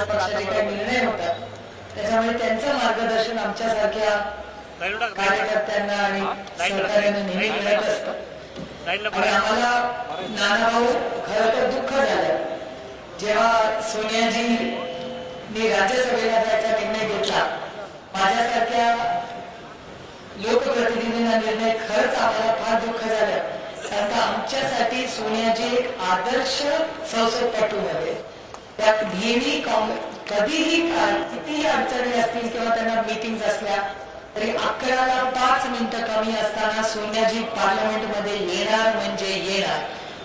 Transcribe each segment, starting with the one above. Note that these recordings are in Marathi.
भाजप पक्षाचे काही निर्णय होतात त्याच्यामुळे त्यांचं मार्गदर्शन आमच्यासारख्या कार्यकर्त्यांना आणि सरकारने नेहमी मिळत असतं. आणि आम्हाला नानाभाऊ खरं तर दुःख झालं. जेव्हा सोनियाजींनी राज्यसभेला जायचा निर्णय घेतला माझ्यासारख्या लोकप्रतिनिधींना निर्णय खरंच आम्हाला फार दुःख झालं. कारण का आमच्यासाठी सोनियाजी एक आदर्श संसदपटू नव्हे त्या नेहमी कधीही कितीही अडचणी असतील किंवा त्यांना मीटिंग असल्या तरी अकराला पाच मिनिटं कमी असताना सोनियाजी पार्लमेंटमध्ये येणार म्हणजे येणार.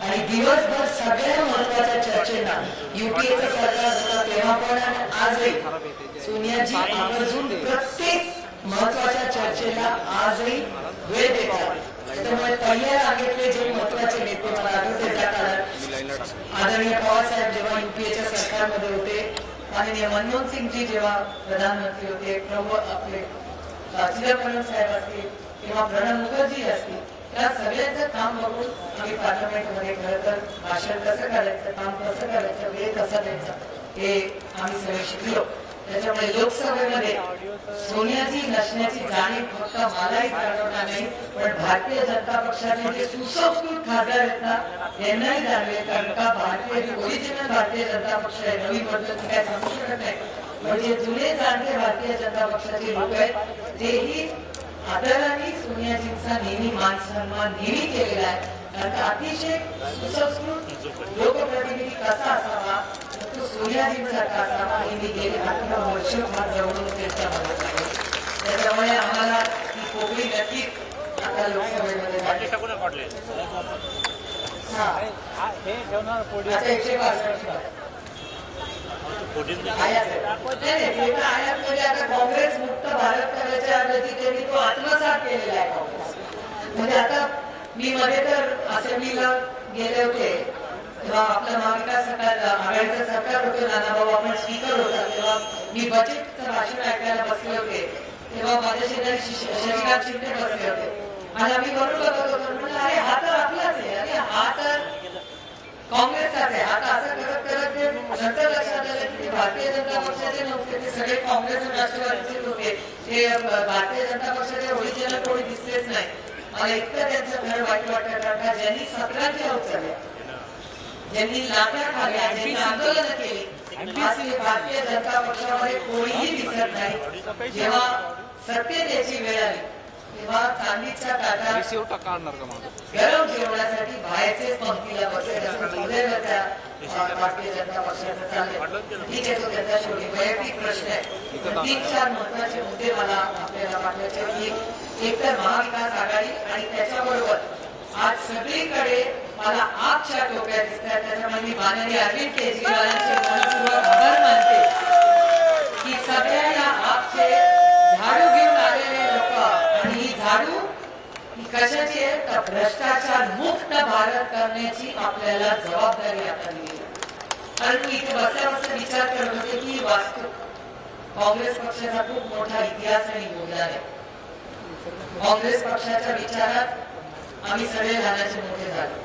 आणि दिवसभर सगळ्या महत्त्वाच्या चर्चेना युपीएचं सरकार होतं तेव्हा पण आणि आजही. सोनियाजी आवर्जून प्रत्येक महत्त्वाच्या चर्चेला आजही वेळ देतात. पहिल्या रांगेतले जे महत्त्वाचे नेते मला आढळते त्या काळात. आदरणीय पवारसाहेब जेव्हा युपीएच्या सरकारमध्ये होते माननीय मनमोहन सिंगजी जेव्हा प्रधानमंत्री होते प्रभू आपले चिदंबरम साहेब असतील किंवा प्रणब मुखर्जी असतील या सगळ्यांचं काम बघून आम्ही पार्लमेंटमध्ये खरं तर भाषण कसं करायचं काम कसं करायचं वेळ कसा द्यायचा हे आम्ही सगळे शिकलो. त्याच्यामुळे लोकसभेमध्ये सोन्याची नसण्याची जाणीव फक्त मलाही जाणवणार नाही पण भारतीय जनता पक्षाचे जे सुसंस्कृत खासदार आहेत ना त्यांनाही जाणवे कारण का भारतीय ओरिजिनल भारतीय जनता पक्ष आहे नवीन बद्दल काय सांगू शकत नाही. म्हणजे जुने जाणते भारतीय जनता पक्षाचे लोक आहेत तेही आदराने सोनियाजींचा नेहमी मान सन्मान नेहमी केलेला आहे. कारण अतिशय सुसंस्कृत लोकप्रतिनिधी कसा असावा तर तो सोनियाजींसारखा मी गेले अठरा जवळून आहे त्याच्यामुळे आम्हाला ही कोकणी नक्कीच आता लोकसभेमध्ये एकशे पासष्ट काँग्रेस मुक्त भारत करायच्या ऐवजी त्यांनी तो आत्मसात केलेला आहे काँग्रेस म्हणजे आता मी मध्ये तर असेंब्लीला गेले होते तेव्हा आपलं महाविकास सरकार आघाडीचं सरकार होतं नानाभाऊ आपण स्पीकर होता तेव्हा मी बजेटचं भाषण ऐकायला बसले होते. तेव्हा माझ्या शेजारी शशिकांत शिंदे बसले होते. आणि आम्ही बरोबर बघत होतो म्हणलं अरे हा तर आपलाच आहे अरे हा तर काँग्रेसचाच आहे. आता असं करत करत ते नंतर लक्षात आलं की भारतीय जनता पक्षाचे नव्हते ते सगळे काँग्रेस राष्ट्रवादीचे होते. ते भारतीय जनता पक्षाचे ओरिजिनल कोणी दिसलेच नाही. मला इतकं त्यांचं घर वाईट वाटत कारण का ज्यांनी सतराच्या उचलल्या ज्यांनी लाट्या खाल्ल्या ज्यांनी आंदोलन केले आज भारतीय जनता पक्षामध्ये कोणीही दिसत नाही. जेव्हा सत्यतेची वेळ आली तेव्हा चांदीच्या गरम जेवणासाठी पंक्तीला भारतीय जनता पक्षाचं ठीक आहे तो त्यांचा शेवटी वैयक्तिक प्रश्न आहे. तीन चार महत्त्वाचे मुद्दे मला आपल्याला की एक तर महाविकास आघाडी आणि त्याच्याबरोबर आज सगळीकडे मला आपच्या टोप्या दिसतात त्याच्यामध्ये माननीय अरविंद केजरीवालांचे मनपूर्वक आभार मानते. की सगळ्या या आपचे झाडू घेऊन आलेले लोक आणि ही झाडू ही कशाची आहे तर भ्रष्टाचार मुक्त भारत करण्याची आपल्याला जबाबदारी आता दिली. कारण मी इथे बसल्या बसल्या विचार करत होते की वास्तव काँग्रेस पक्षाचा खूप मोठा इतिहास आणि योगदान आहे. काँग्रेस पक्षाच्या विचारात आम्ही सगळे लहानाचे मोठे झालो.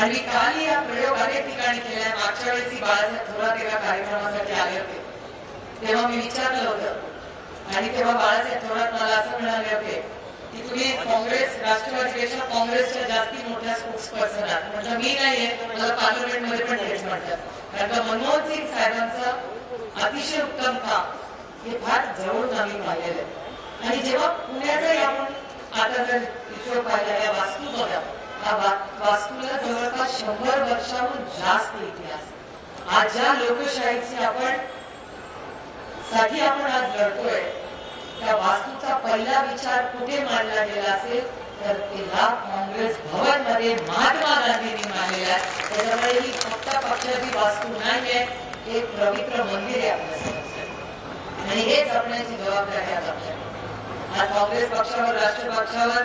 आणि मी कालही प्रयोग अनेक ठिकाणी केला मागच्या वेळेस बाळासाहेब थोरात एका कार्यक्रमासाठी आले होते. तेव्हा मी विचारलं होतं. आणि तेव्हा बाळासाहेब थोरात मला असं म्हणाले होते की तुम्ही काँग्रेस राष्ट्रवादीपेक्षा काँग्रेसच्या जास्ती मोठ्या स्पोर्ट्स पर्सन आहात. म्हटलं मी नाहीये मला पार्लमेंटमध्ये पण हेच म्हणतात. कारण का मनमोहन सिंग साहेबांचं अतिशय उत्तम काम हे फार जवळून आम्ही पाहिलेलं आहे. आणि जेव्हा पुण्याचं आपण आता जर इथं पाहिलं या वास्तू बघा हा वास्तूला जवळपास शंभर वर्षाहून जास्त इतिहास. आज ज्या लोकशाहीची आपण साठी आपण आज लढतोय त्या वास्तूचा पहिला विचार कुठे मांडला गेला असेल तर तिला काँग्रेस भवनमध्ये महात्मा गांधींनी मांडलेला त्याच्यामुळे ही फक्त पक्षाची वास्तू नाही आहे हे पवित्र मंदिर आहे आपल्या आणि हे जपण्याची जबाबदारी आज आपल्याला आज काँग्रेस पक्षावर राष्ट्र पक्षावर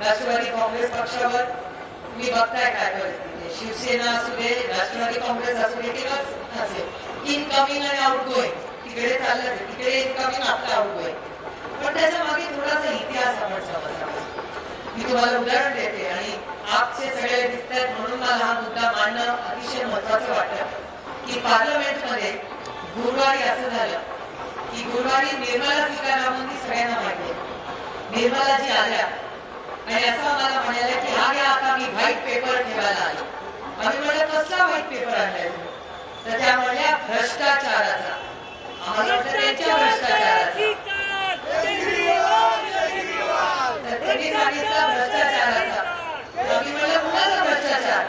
राष्ट्रवादी काँग्रेस पक्षावर तुम्ही बघताय काय परिस्थिती शिवसेना असू दे राष्ट्रवादी काँग्रेस असू दे किंवा असेल. इनकमिंग आणि आउटगोईंग तिकडे चाललं तिकडे इनकमिंग आपलं आउटगोईंग पण त्याच्यामागे थोडासा इतिहास आपण समजला मी तुम्हाला उदाहरण देते आणि आपचे सगळे दिसतात म्हणून मला हा मुद्दा मांडणं अतिशय महत्वाचं वाटतं की पार्लमेंटमध्ये गुरुवारी असं झालं की गुरुवारी निर्मला सीतारामन सगळ्यांना माहिती निर्मलाजी आल्या. आणि असं आम्हाला म्हणाल्या की हा घ्या आता मी व्हाईट पेपर ठेवायला आलो. आम्ही म्हणलं कसला व्हाईट पेपर आणलाय तर त्या म्हणल्या भ्रष्टाचाराचा. आम्हाला वाटलं त्यांच्या भ्रष्टाचाराचा. तर त्यांनी सांगितलं भ्रष्टाचाराचा. तर आम्ही म्हणलं कुणाचा भ्रष्टाचार?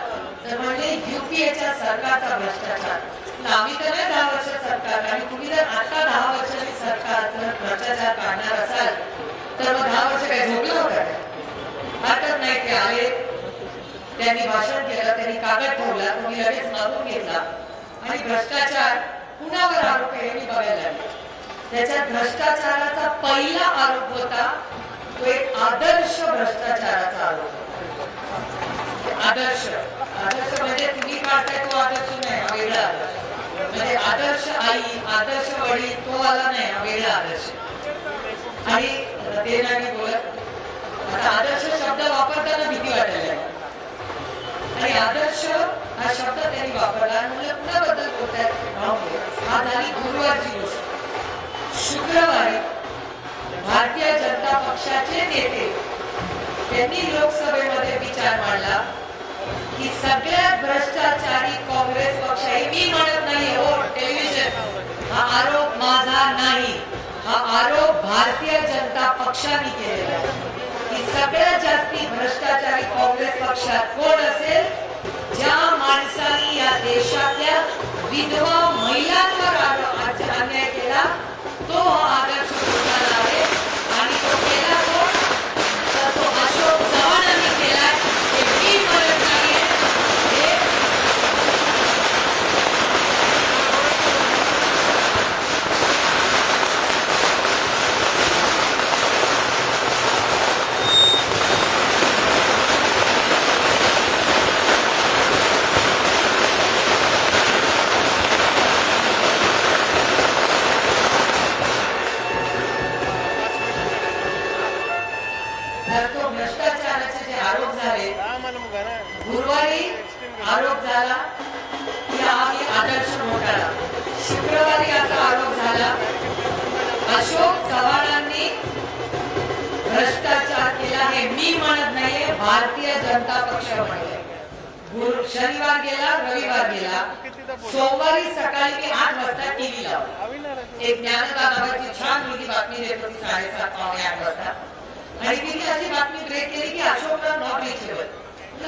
तर म्हणले युपीएच्या सरकारचा भ्रष्टाचार. आम्ही तर नाही दहा वर्ष सरकार आणि तुम्ही जर आता दहा वर्षांनी सरकार भ्रष्टाचार काढणार असाल. तर दहा वर्ष काय झोपलं होतं. नाही ते आले. त्यांनी भाषण केलं त्यांनी कागद ठेवला तुम्ही लगेच मारून घेतला. आणि भ्रष्टाचार कुणावर आरोप आहे मी बघायला लागले. त्याच्यात भ्रष्टाचाराचा पहिला आरोप होता तो एक आदर्श भ्रष्टाचाराचा आरोप. आदर्श. आदर्श म्हणजे तुम्ही काढताय तो आदर्श नाही हा वेगळा आदर्श. म्हणजे आदर्श आई आदर्श वडील तो आला नाही हा वेगळा आदर्श. ते नाही मी बोलत आता आदर्श शब्द वापरताना भीती वाटायला आणि आदर्श हा शब्द त्यांनी वापरला आणि कुणाबद्दल बोलतायत राहू हा झाली गुरुवारची गोष्ट. शुक्रवारी भारतीय जनता पक्षाचे नेते त्यांनी लोकसभेमध्ये विचार मांडला की सगळ्यात भ्रष्टाचारी काँग्रेस पक्ष आहे मी म्हणत नाही हो टेलिव्हिजन. हा आरोप माझा नाही. हा आरोप भारतीय पक्षाने केलेलं आहे. की सगळ्यात जास्ती भ्रष्टाचारी काँग्रेस पक्षात कोण असेल? ज्या माणसाने या देशातल्या विधवा महिलांवर अन्याय केला तो आदर्श आहे आणि तो केला भारतीय जनता पक्ष शनिवार गेला, रविवार गेला. सोमवारी सकाळी मी आठ वाजता टीव्ही लावला. एक ज्ञानदा नावाची छान मुलगी बातमी देत होती साडेसात, पावणे आठ वाजता. आणि तिने अशी बातमी ब्रेक केली की अशोकराव नॉट रिचेबल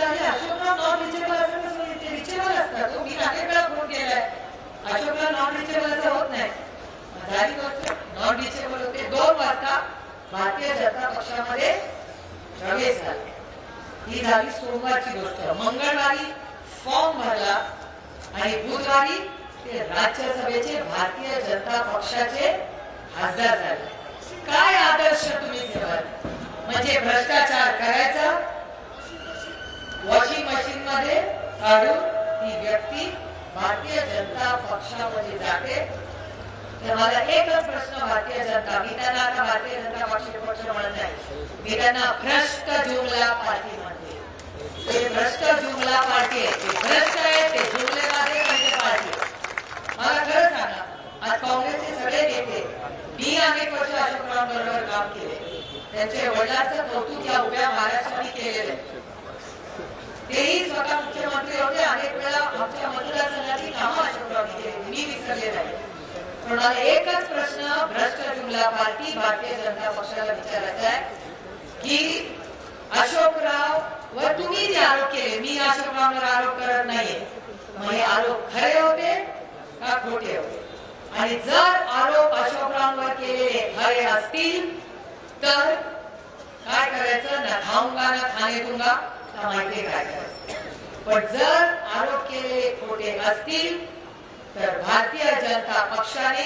अरे अशोकराव नॉट रिचेबल असं रिचेबल असतात तो मी फ़ोन केलाय. रिचेबल असं होत नाही. झाली होते. दोन वाजता भारतीय जनता पक्षामध्ये प्रवेश झाला. ही झाली सोमवारची गोष्ट. मंगळवारी फॉर्म भरला आणि बुधवारी ते राज्यसभेचे भारतीय जनता पक्षाचे खासदार झाले. काय आदर्श तुम्ही ठेवाल म्हणजे भ्रष्टाचार करायचा वॉशिंग मशीन मध्ये काढून ती व्यक्ती भारतीय जनता पक्षामध्ये जाते. तर मला एकच प्रश्न भारतीय जनता मी त्यांना आता भारतीय जनता पक्ष पक्ष म्हणत नाही. मी त्यांना भ्रष्ट जुमला पाठी ते भ्रष्ट जुमला पार्टी आहे. ते भ्रष्ट आहे ते जुमलेवादी म्हणजे पार्टी. मला खरं सांगा आज काँग्रेसचे सगळे नेते मी अनेक वर्ष अशोकराव बरोबर काम केले. त्यांचे वडिलांचं कौतुक या उभ्या महाराष्ट्राने केलेलं आहे. तेही स्वतः मुख्यमंत्री होते अनेक वेळा आमच्या मतदारसंघाची कामं अशोकरावनी केली. मी विसरले नाही. म्हणून एकच प्रश्न भ्रष्ट जुमला पार्टी भारतीय जनता पक्षाला विचारायचा आहे की अशोकराव व तुम्ही जे आरोप केले. मी अशोकराववर आरोप करत नाहीये. मग हे आरोप खरे होते का खोटे होते? आणि जर आरोप अशोकराववर केलेले खरे असतील तर काय करायचं? ना खाऊंगा ना खाणे तुंगा माहिती काय करायचं. पण जर आरोप केलेले खोटे असतील तर भारतीय जनता पक्षाने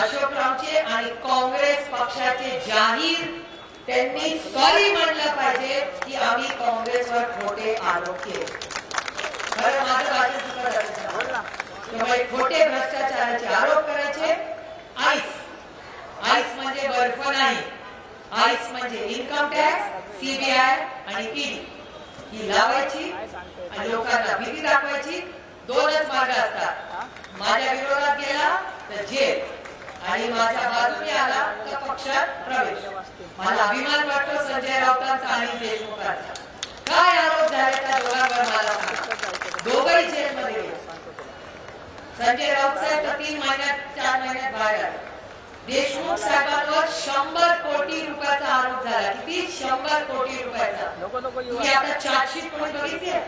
अशोकरावचे आणि काँग्रेस पक्षाचे जाहीर त्यांनी सॉरी म्हणलं पाहिजे की आम्ही काँग्रेसवर खोटे आरोप केले. खरं माझं भाषण चुकत त्यामुळे खोटे भ्रष्टाचाराचे आरोप करायचे? आईस. आईस म्हणजे बर्फ नाही. आईस म्हणजे इन्कम टॅक्स सीबीआय आणि ईडी ही लावायची आणि लोकांना भीती दाखवायची. दोनच मार्ग असतात माझ्या विरोधात गेला तर तर जेल आणि माझ्या बाजूने आला तर पक्षात प्रवेश मला अभिमान वाटतो संजय राऊतांचा आणि देशमुखांचा काय आरोप झाले त्या दोघांवर मला सांगा. दोघंही जेलमध्ये गेले संजय राऊत साहेब तर तीन महिन्यात चार महिन्यात बाहेर आले देशमुख साहेबांवर शंभर कोटी रुपयाचा आरोप झाला किती शंभर कोटी रुपयाचा नको नको येऊ तुम्ही आता चार्जशीट कोणी बघितली आहे?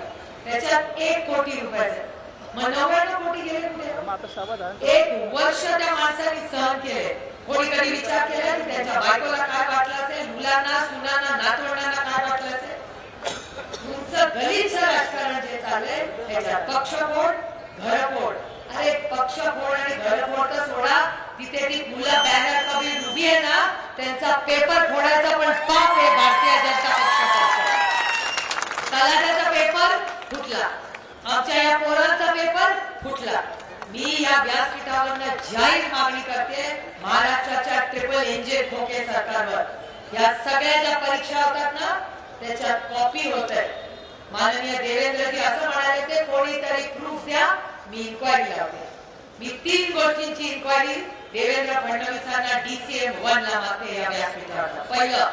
त्याच्यात एक कोटी रुपयाचं मग नव्याण्णव कोटी गेले कुठे मग आता समाधान एक वर्ष त्या माणसाने सहन केले कोणी कधी विचार केला की त्यांच्या बायकोला काय वाटलं असेल मुलांना सुनांना नातवंडांना काय वाटलं असेल तुमचं गलिच्छ राजकारण जे चाललंय त्याच्यात पक्षफोड घरफोड अरे पक्षफोड आणि घरफोड तर सोडा तिथे ती मुलं बॅनर कमी उभी आहे ना त्यांचा पेपर फोडायचा पण पाप हे भारतीय जनता पक्षाचा तलाट्याचा पेपर फुटला. आमच्या या पोरांचा पेपर फुटला. मी या व्यासपीठावरनं जाहीर मागणी करते महाराष्ट्राच्या ट्रिपल इंजिन खोके सरकारवर. या सगळ्या ज्या परीक्षा होतात ना त्याच्यात कॉपी होत आहे माननीय देवेंद्रजी असं म्हणाले ते कोणीतरी प्रूफ द्या मी इन्क्वायरी लावते. मी तीन गोष्टींची इन्क्वायरी देवेंद्र फडणवीसांना डीसीएम वन ला मागते या व्यासपीठावर पहिलं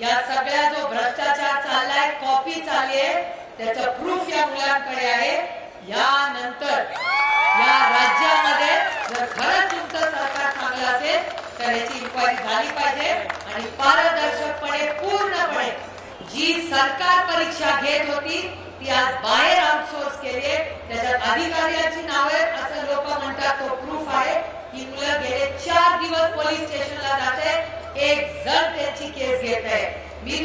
या सगळ्या जो भ्रष्टाचार चाललाय कॉपी चालली आहे त्याचं प्रूफ या मुलांकडे आहे. यानंतर या राज्यामध्ये जर खरंच तुमचं सरकार चांगलं असेल तर याची इन्क्वायरी झाली पाहिजे आणि पारदर्शकपणे पूर्णपणे जी सरकार परीक्षा घेत होती ती आज बाहेर आउटसोर्स केली आहे. त्याच्यात अधिकाऱ्यांची नावे आहेत असं लोक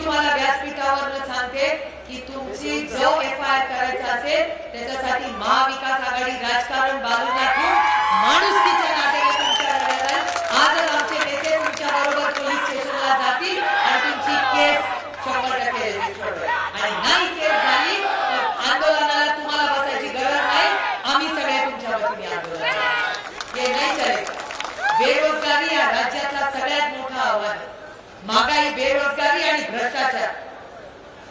तुम्हाला व्यासपीठावर सांगते की तुमची जो एफ आय आर करायचा असेल त्याच्यासाठी महाविकास आघाडी राजकारण बाजूला ठेवून माणूस नात्याने तुमच्याकडे येईल. आजच आमचे नेते तुमच्या बरोबर पोलीस स्टेशनला जातील आणि तुमची केस शंभर टक्के register होईल. आणि नाही केस झाली तर आंदोलनाला तुम्हाला बसायची गरज नाही आम्ही सगळे तुमच्या वतीने आंदोलन हे नाही चालेल बेरोजगारी या राज्यातला सगळ्यात मोठा आव्हान आहे महागाई बेरोजगारी आणि भ्रष्टाचार.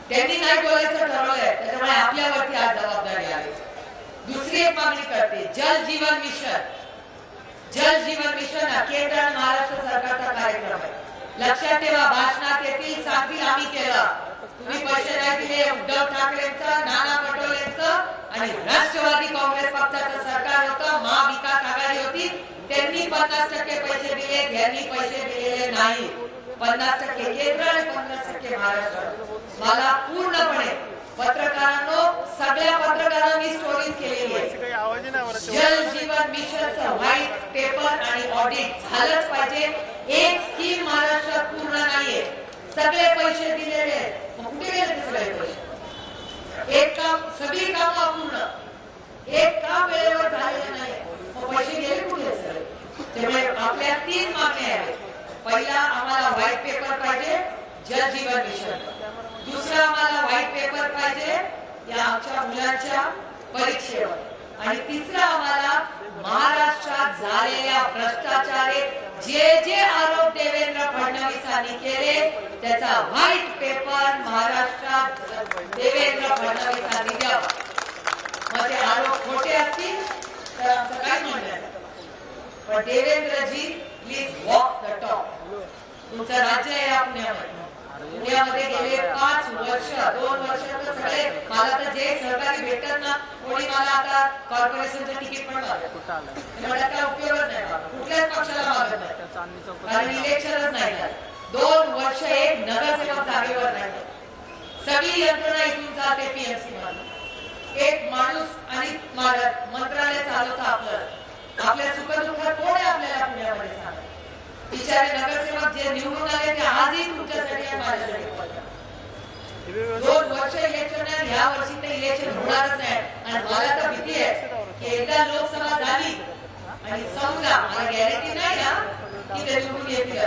त्यांनी नाही बोलायचं ठरवलंय त्याच्यामुळे आपल्यावरती आज जबाबदारी आली दुसरी एक मागणी करते. जल जीवन मिशन. जल जीवन मिशन हा केंद्र आणि महाराष्ट्र सरकारचा कार्यक्रम आहे. लक्षात ठेवा भाषणात येतील सांगतील आम्ही केलं. तुम्ही पैसे नाही दिले उद्धव ठाकरेंचं नाना पटोलेंचं आणि राष्ट्रवादी काँग्रेस पक्षाचं सरकार होतं महाविकास आघाडी होती. त्यांनी पन्नास टक्के पैसे दिले यांनी पैसे दिलेले नाही. पन्नास टक्के केंद्र आणि पन्नास टक्के महाराष्ट्र. मला पूर्णपणे पत्रकारांनो सगळ्या पत्रकारांनी स्टोरीज केलेली आहे जल जीवन मिशनचं व्हाईट पेपर आणि ऑडिट झालंच पाहिजे. एक स्कीम महाराष्ट्रात पूर्ण नाहीये. सगळे पैसे दिलेले आहेत. कुठे गेले सगळे पैसे? एक काम सगळी काम अपूर्ण. एक काम वेळेवर झालेलं नाही पैसे गेले कुठे सगळे? त्यामुळे आपल्या तीन मागण्या आहेत. पहिला आम्हाला व्हाईट पेपर पाहिजे जल जीवन मिशन. दुसरा आम्हाला व्हाईट पेपर पाहिजे या आमच्या मुलांच्या परीक्षेवर. आणि तिसरा आम्हाला महाराष्ट्रात झालेल्या भ्रष्टाचारे जे जे आरोप देवेंद्र फडणवीसांनी केले त्याचा व्हाईट पेपर महाराष्ट्रात देवेंद्र फडणवीसांनी द्यावा. मग ते आरोप खोटे असतील तर आमचं काही म्हणणं पण Devendraji please walk the talk तुमचं राज्य आहे या पुण्यामध्ये पुण्यामध्ये गेले पाच वर्ष दोन वर्ष तर सगळे मला तर जे सहकारी भेटतात ना कोणी मला आता कॉर्पोरेशनचं तिकीट पण मागत काय उपयोगच नाही. कुठल्याच पक्षाला मागत नाही. कारण इलेक्शनच नाही दोन वर्ष एक नगरसेवक जागेवर नाही. सगळी यंत्रणा इथून जाते पीएमसी मध्ये एक माणूस आणि मंत्रालय चालवतं आपलं. आपल्या सुखदुःखात कोण आहे आपल्याला पुण्यामध्ये सांगा? बिचारे नगरसेवक जे निवडून आले ते आजही तुमच्यासाठी माझ्यासाठी दोन वर्ष इलेक्शन आहे ह्या वर्षी ते इलेक्शन होणारच नाही. आणि मला तर भीती आहे की एकदा लोकसभा झाली आणि समजा मला गॅरंटी नाही ना की ते निवडून येतील.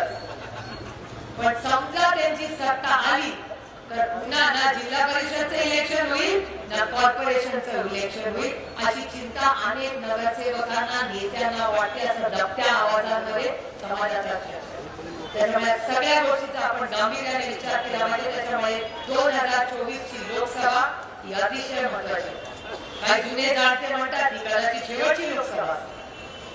पण समजा त्यांची सत्ता आली तर पुन्हा ना जिल्हा परिषदचं इलेक्शन होईल ना कॉर्पोरेशनचं इलेक्शन होईल अशी चिंता अनेक नगरसेवकांना नेत्यांना वाटते असं दबत्या आवाजांमध्ये समाजाचा त्याच्यामुळे सगळ्या गोष्टीचा आपण गांभीर्याने विचार केला पाहिजे. त्याच्यामुळे दोन हजार चोवीस ची लोकसभा ही अतिशय महत्वाची काही जुने जाणते म्हणतात ही कदाचित शेवटची लोकसभा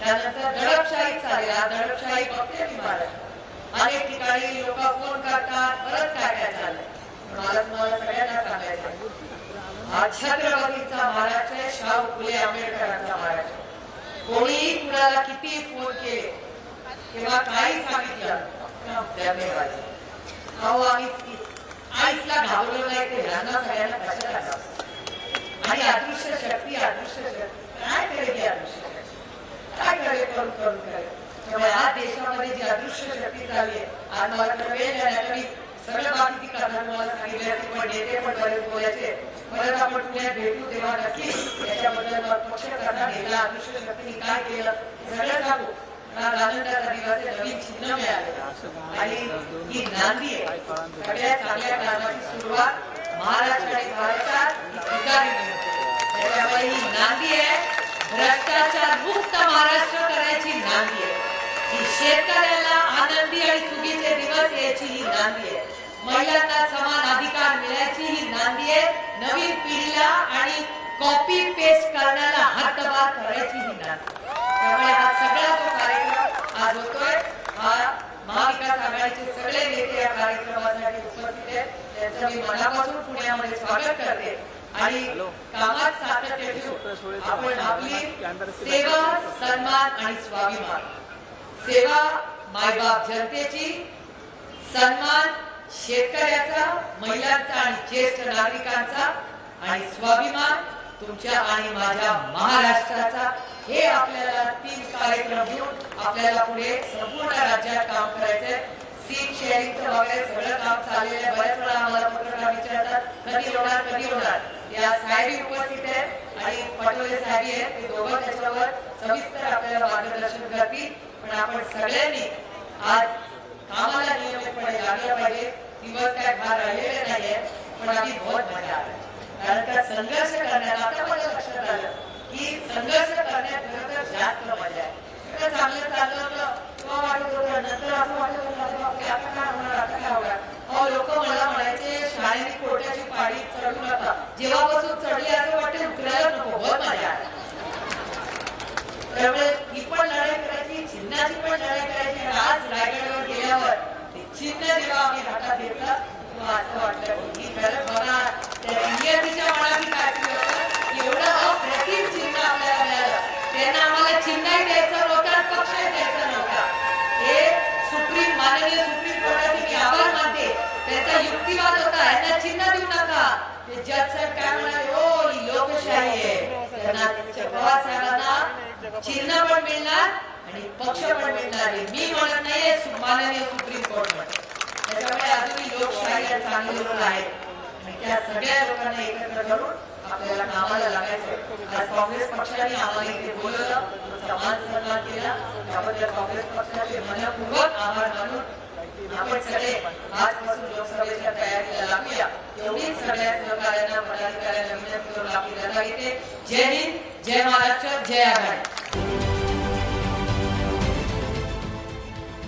त्यानंतर दडपशाही चालेल. दडपशाही बघते मी महाराष्ट्र अनेक ठिकाणी लोक फोन करतात परत काय काय चाललंय? मला तुम्हाला सगळ्यांना सांगायचं आहे. हा महाराष्ट्र आहे, शाहू फुले आंबेडकरांचा महाराष्ट्र. कोणीही कुणाला किती फोन केले किंवा काही सांगितलं धन्यवाद. अहो आम्ही आईसला घाबरलो नाही ते ह्यांना सगळ्यांना कशाला घाबरतो? आणि अदृश्य शक्ती अदृश्य शक्ती. काय करेल ही अदृश्य शक्ती? काय करेल करून करून करेल? त्यामुळे या देशामध्ये जी अदृश्य शक्ती चालली आहे आज मला खरं वेळ झाला तरी बाकीची कथा तुम्हाला सांगितली पण नेते पण बरेच बोलायचे. परत आपण पुण्यात भेटू तेव्हा नक्की. याच्याबद्दल पक्ष कसा शक्तीने काय केलं सगळं सांगू. नवीन चिन्ह आणि ही नांदी आहे. सगळ्या चांगल्या कामाची सुरुवात महाराष्ट्र आणि भारतात त्याच्यामुळे ही नांदी आहे. भ्रष्टाचार मुक्त महाराष्ट्र करायची नांदी आहे. ही शेतकऱ्याला आनंदी आणि सुगीचे दिवस याची ही नांदी आहे. महिलांना समान अधिकार मिळायची ही नांदी आहे. नवीन पिढीला आणि कॉपी पेस्ट करण्याला हातभार करायची ही नांदी. त्यामुळे हा सगळा जो कार्यक्रम आज होतोय हा महाविकास आघाडीचे सगळे नेते या कार्यक्रमासाठी उपस्थित आहेत. त्यांचं मी मनापासून पुण्यामध्ये स्वागत करते. आणि कामात सातत्य ठेवून आपण आपली सेवा सन्मान आणि स्वाभिमान. सेवा मायबाप जनतेची सन्मान शेतकऱ्याचा महिलांचा आणि ज्येष्ठ नागरिकांचा आणि स्वाभिमान तुमच्या आणि माझ्या महाराष्ट्राचा. हे आपल्याला तीन कार्यक्रम घेऊन आपल्याला पुढे संपूर्ण राज्यात काम करायचंय. सीट शेअरिंगचं वगैरे सगळं काम चाललेलं आहे. बऱ्याच वेळा आम्हाला पत्रकार विचारतात कधी होणार कधी होणार? या साहेबी उपस्थित आहेत आणि पटोले साहेबी आहेत. ते दोघं त्याच्यावर सविस्तर आपल्याला मार्गदर्शन करतील. पण आपण सगळ्यांनी आज कामाला नियमितपणे लागलं पाहिजे. दिवस काय फार राहिलेले नाहीये पण आम्ही बहुत मजा आला कारण का संघर्ष करण्याला आता मला लक्षात आलं की संघर्ष करण्यात खरं तर जास्त मजा आहे. सगळं चांगलं चाललं होतं किंवा वाटत होतं नंतर असं वाटत होतं की आता काय होणार आता काय होणार? अहो लोक मला म्हणायचे शारीरिक कोट्याची पाडी चढू नका. जेव्हापासून चढली असं वाटेल उतरायलाच नको बहुत मजा आली त्यामुळे ही पण लढाई करायची चिन्हाची पण लढाई करायची आज रायगडवर गेल्यावर ते चिन्ह आम्ही हातात घेतलं असं वाटलं की खरं बघा त्या काय केलं एवढं अप्रतिम चिन्ह आपल्याला मिळालं त्यांना आम्हाला चिन्हही द्यायचं पक्षही द्यायचा नव्हता हे सुप्रीम माननीय सुप्रीम मी आभार मानते युक्तिवाद होता यांना चिन्ह देऊ नका ते जज साहेब काय म्हणाले हो ही लोकशाही आहे त्यांना पवार साहेबांना चिन्ह पण मिळणार आणि पक्ष पण मिळणार. मी म्हणत नाहीये माननीय सुप्रीम कोर्ट म्हणत त्याच्यामुळे अजूनही लोकशाही आणि चांगले लोक आहेत. म्हणजे त्या सगळ्या लोकांना एकत्र करून आपल्याला कामाला लागायचं आज काँग्रेस पक्षाने आम्हाला इथे बोलवलं तुमचा सन्मान केला. त्याबद्दल काँग्रेस पक्षाचे मनपूर्वक आभार मानून आपण सगळे आजपासून लोकसभेच्या तयारीला लागूया. एवढीच सगळ्या सहकार्यांना पदाधिकाऱ्यांना विनंती करून आपली रजा घेते. जय हिंद जय महाराष्ट्र जय आघाडी.